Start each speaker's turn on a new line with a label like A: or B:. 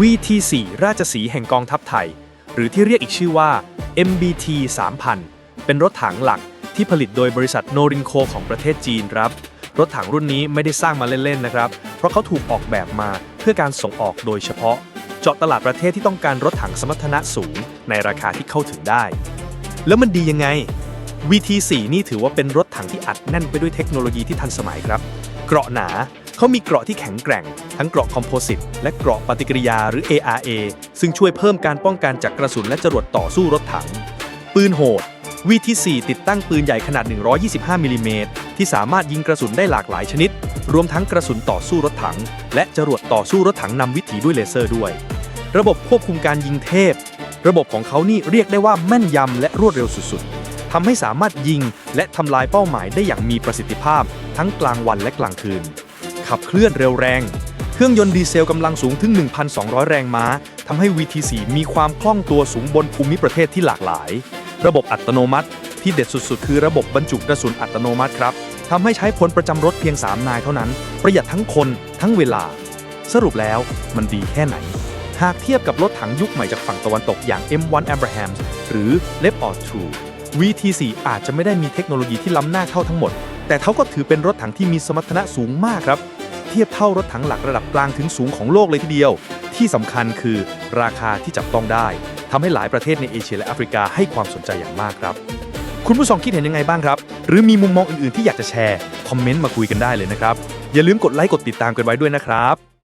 A: VT4 ราชสีแห่งกองทัพไทย หรือที่เรียกอีกชื่อว่า MBT 3000 เป็นรถถังหลักที่ผลิตโดยบริษัทโนรินโคของประเทศจีนครับ รถถังรุ่นนี้ไม่ได้สร้างมาเล่นๆนะครับ เพราะเขาถูกออกแบบมาเพื่อการส่งออกโดยเฉพาะ เจาะตลาดประเทศที่ต้องการรถถังสมรรถนะสูง ในราคาที่เข้าถึงได้ แล้วมันดียังไง VT4 นี่ถือว่าเป็นรถถังที่อัดแน่นไปด้วยเทคโนโลยีที่ทันสมัยครับ เกราะหนา เขามีเกราะที่แข็งแกร่ง ทั้งเกราะคอมโพสิตและเกราะปฏิกิริยาหรือ ARA ซึ่งช่วยเพิ่มการป้องกันจากกระสุนและจรวดต่อสู้รถถัง ปืนโหด VT4 ติดตั้งปืนใหญ่ขนาด 125มิลลิเมตรที่สามารถยิงกระสุนได้หลากหลายชนิด รวมทั้งกระสุนต่อสู้รถถัง และจรวดต่อสู้รถถังนำวิถีด้วยเลเซอร์ด้วย ระบบควบคุมการยิงเทพ ระบบของเขานี่เรียกได้ว่าแม่นยำและรวดเร็วสุดๆทำให้สามารถยิงและทำลายเป้าหมายได้อย่างมีประสิทธิภาพ ทั้งกลางวันและกลางคืน ขับเคลื่อนเร็วแรง เครื่องยนต์ดีเซลกำลังสูงถึง 1,200 แรงม้าทำให้ VT4 มีความคล่องตัวสูงบนภูมิประเทศที่หลากหลาย ระบบอัตโนมัติ ที่เด็ดสุดๆ คือระบบบรรจุกระสุนอัตโนมัติครับทำให้ใช้พลประจำรถเพียง 3 นายเท่านั้น ประหยัดทั้งคนทั้งเวลา สรุปแล้วมันดีแค่ไหน หากเทียบกับรถถังยุคใหม่จากฝั่งตะวันตกอย่าง M1 Abrams หรือ Leopard 2 VT4 อาจจะไม่ได้มีเทคโนโลยีที่ล้ำหน้าเท่าทั้งหมด แต่เขาก็ถือเป็นรถถังที่มีสมรรถนะสูงมากครับ ทียบเท่ารถถังหลักระดับกลางถึงสูงของโลกเลยทีเดียว ที่สำคัญคือราคาที่จับต้องได้ทำให้หลายประเทศในเอเชียและแอฟริกาให้ความสนใจอย่างมากครับ คุณผู้ชมคิดเห็นยังไงบ้างครับ หรือมีมุมมองอื่นๆที่อยากจะแชร์ คอมเมนต์มาคุยกันได้เลยนะครับ อย่าลืมกดไลค์กดติดตามกันไว้ด้วยนะครับ